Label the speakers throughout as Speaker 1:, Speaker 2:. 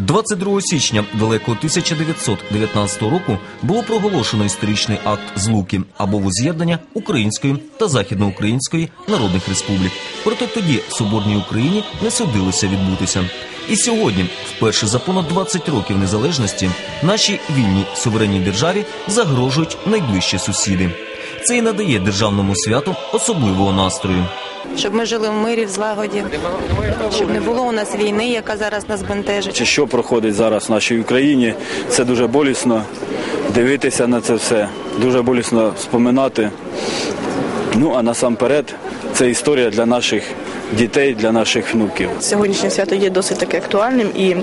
Speaker 1: 22 січня далекого 1919 року було проголошено історичний акт злуки або воз'єднання Української та Західноукраїнської народних республік. Проте тоді Соборній Україні не судилося відбутися. І сьогодні, вперше за понад 20 років незалежності, нашій вільній суверенній державі загрожують найближчі сусіди. Це і надає державному святу особливого настрою.
Speaker 2: щоб ми жили в мирі, в злагоді, щоб не було у нас війни, яка зараз нас бентежить.
Speaker 3: Чи що проходить зараз в нашій Україні, це дуже болісно дивитися на це все, дуже болісно споминати. Ну а насамперед, це історія для наших дітей, для наших внуків.
Speaker 4: Сьогоднішнє свято є досить таки актуальним і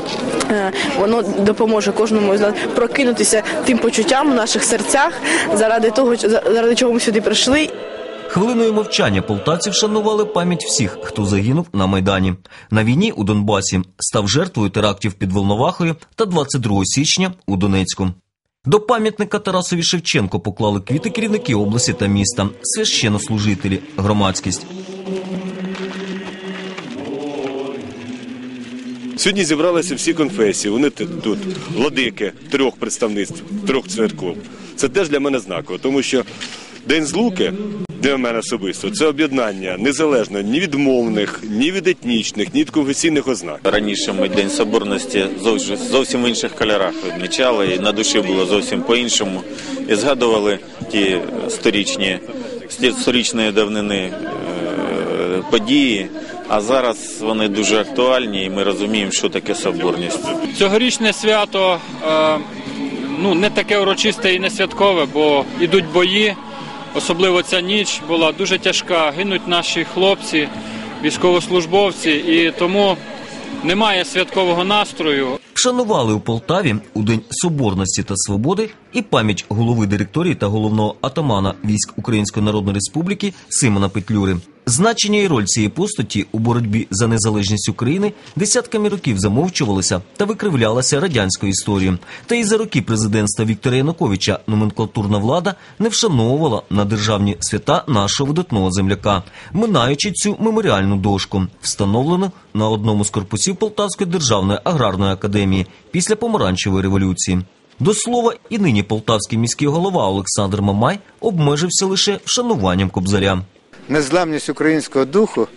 Speaker 4: е, воно допоможе кожному з нас прокинутися тим почуттям в наших серцях заради того, заради чого ми сюди прийшли.
Speaker 1: Хвилиною мовчання полтавці вшанували пам'ять всіх, хто загинув на майдані. На війні у Донбасі став жертвою терактів під Волновахою та 22 січня у Донецьку. До пам'ятника Тарасові Шевченко поклали квіти керівники області та міста, священнослужителі, громадськість.
Speaker 5: Сьогодні зібралися всі конфесії. Вони тут владики трьох представництв, трьох церков. Це теж для мене знаково, тому що День злуки для мене особисто це об'єднання незалежно ні від мовних, ні від етнічних, ні від конфесійних ознак.
Speaker 6: Раніше ми День Соборності зовсім, в інших кольорах відмічали, і на душі було зовсім по-іншому. І згадували ті сторічні, сторічної давнини е, події. А зараз вони дуже актуальні, і ми розуміємо, що таке соборність.
Speaker 7: Цьогорічне свято е, ну, не таке урочисте і не святкове, бо йдуть бої. Особливо ця ніч була дуже тяжка. Гинуть наші хлопці, військовослужбовці, і тому немає святкового настрою.
Speaker 1: Вшанували у Полтаві у День Соборності та Свободи і пам'ять голови директорії та головного атамана військ Української Народної Республіки Симона Петлюри. Значення і роль цієї постаті у боротьбі за незалежність України десятками років замовчувалося та викривлялася радянською історією. Та і за роки президентства Віктора Януковича номенклатурна влада не вшановувала на державні свята нашого видатного земляка, минаючи цю меморіальну дошку, встановлену на одному з корпусів Полтавської державної аграрної академії після помаранчевої революції. До слова, і нині полтавський міський голова Олександр Мамай обмежився лише вшануванням кобзаря.
Speaker 8: Незламність українського духу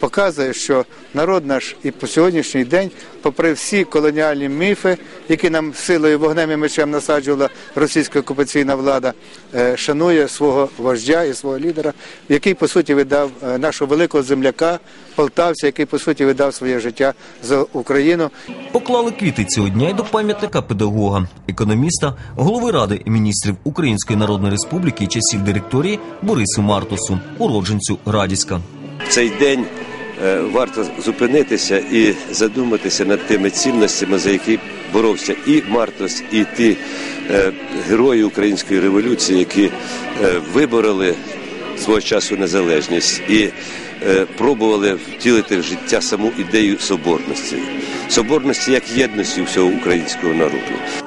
Speaker 8: показує, що народ наш і по сьогоднішній день, попри всі колоніальні міфи, які нам силою вогнем і мечем насаджувала російська окупаційна влада, е, шанує свого вождя і свого лідера, який по суті видав е, нашого великого земляка, полтавця, який по суті видав своє життя за Україну.
Speaker 1: Поклали квіти цього дня й до пам'ятника педагога, економіста, голови ради міністрів Української Народної Республіки часів директорії Борису Мартусу, уродженцю Радіська.
Speaker 9: Цей день е, варто зупинитися і задуматися над тими цінностями, за які боровся і Мартос, і ті е, герої української революції, які е, вибороли свого часу незалежність і пробували втілити в життя саму ідею соборності. Соборності як єдності всього українського народу.